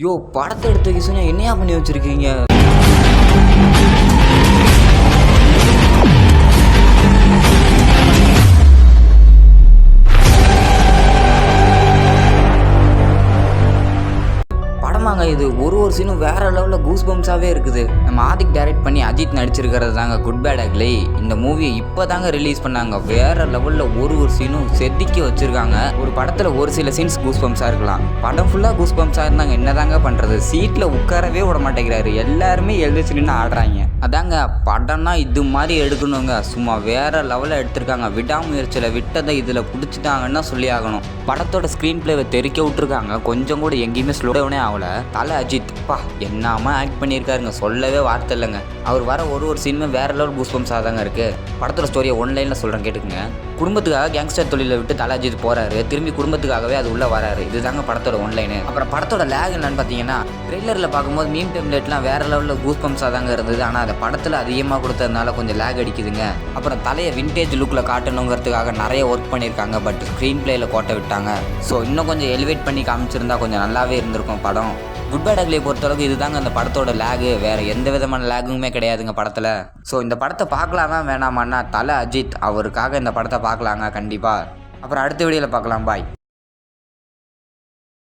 யோ படத்தை எடுத்த கிசுனா என்னையா பண்ணி வச்சிருக்கீங்க? தாங்க இது. ஒரு ஒரு சீனும் வேற லெவலில் கூஸ் பம்ஸாகவே இருக்குது. நம்ம ஆதிக் டைரக்ட் பண்ணி அஜித் நடிச்சிருக்கிறது தாங்க குட் பேட் அக்லி இந்த மூவியை இப்போ தாங்க ரிலீஸ் பண்ணாங்க. வேற லெவலில் ஒரு ஒரு சீனும் செதுக்கி வச்சிருக்காங்க. ஒரு படத்தில் ஒரு சில சீன்ஸ் கூஸ் பம்ஸாக இருக்கலாம். படம் ஃபுல்லாக கூஸ் பம்ஸாக இருந்தாங்க. என்ன தாங்க பண்ணுறது சீட்டில் உட்காரவே விட மாட்டேங்கிறாரு. எல்லாருமே எழுதிச்சு நின்று ஆடுறாங்க. அதாங்க படம்னா இது மாதிரி எடுக்கணுங்க. சும்மா வேற லெவலில் எடுத்திருக்காங்க. விடாமுயற்சியில் விட்டதை இதில் பிடிச்சிட்டாங்கன்னு சொல்லி ஆகணும். படத்தோட ஸ்க்ரீன் பிளேவை தெறிக்க விட்டுருக்காங்க. கொஞ்சம் கூட எங்கேயுமே ஸ்லோடவுனே ஆகலை ஆகல. தலை அஜித் பா என்னாம ஆக்ட் பண்ணியிருக்காருங்க. சொல்லவே வார்த்தை இல்லைங்க. அவர் வர ஒரு ஒரு சீனுமே வேற லெவல் கூஸ்பம்ஸாக தாங்க இருக்கு. படத்தோட ஸ்டோரியை ஒன்லைனில் சொல்கிறேன் கேட்டுக்குங்க. குடும்பத்துக்காக கேங்ஸ்டர் தொழிலை விட்டு தலை அஜித் போறாரு. திரும்பி குடும்பத்துக்காகவே அது உள்ள வராரு. இதுதாங்க படத்தோட ஒன்லைனு அப்புறம் படத்தோட லேக் என்னன்னு பார்த்தீங்கன்னா ட்ரெய்லரில் பார்க்கும்போது மீன் டெம்ப்ளேட்லாம் வேற லெவலில் கூஸ் பம்ஸாக தாங்க இருந்தது. ஆனால் அதை படத்தில் அதிகமாக கொடுத்ததுனால கொஞ்சம் லேக் அடிக்குதுங்க. அப்புறம் தலையை விண்டேஜ் லுக்கில் காட்டணுங்கிறதுக்காக நிறைய ஒர்க் பண்ணியிருக்காங்க பட் ஸ்க்ரீன் பிளேயில் கோட்டை விட்டாங்க. ஸோ இன்னும் கொஞ்சம் எலிவேட் பண்ணி காமிச்சிருந்தா கொஞ்சம் நல்லாவே இருந்திருக்கும் படம். குட் பேட் அக்லியை பொறுத்தளவுக்கு இதுதாங்க அந்த படத்தோட லேகு வேற எந்த விதமான லேகுமே கிடையாதுங்க படத்தில். ஸோ இந்த படத்தை பார்க்கலாமா வேணாமான்னா தலை அஜித் அவருக்காக இந்த படத்தை பார்க்கலாங்க கண்டிப்பாக அப்புறம் அடுத்த வீடியோவில் பார்க்கலாம். பாய்